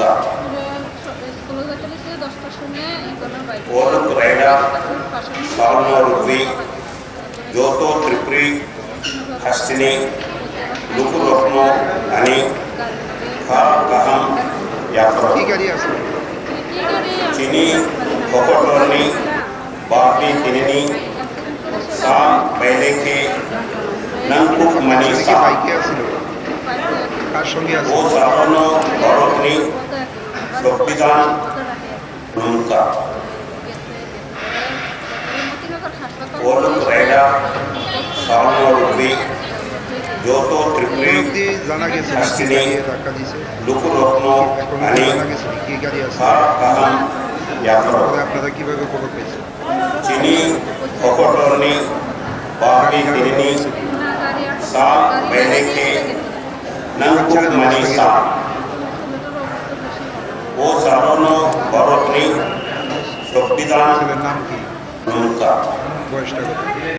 কা और रैडा सावन रुबी जोतो त्रिपुरी हस्तिनी लुकुर रखनो अनि का कहम यात्रा চিনি ফকটনি বাপি কিনিনি সা মেলেকে নাঙ্কুক মানি সা ও সাবন বড় ইসলাম उनका और रहेगा सावन रुपये जो तो त्रिपुरी हस्तिनी लुकुर रत्न সার কালাম আপনারা কিভাবে খবর পেয়েছেন চিনি খকটনি বাকি তিরনি সাত মহিনে কে नंकुट मनीषा চরণ বরণী সংবিধান নৌকা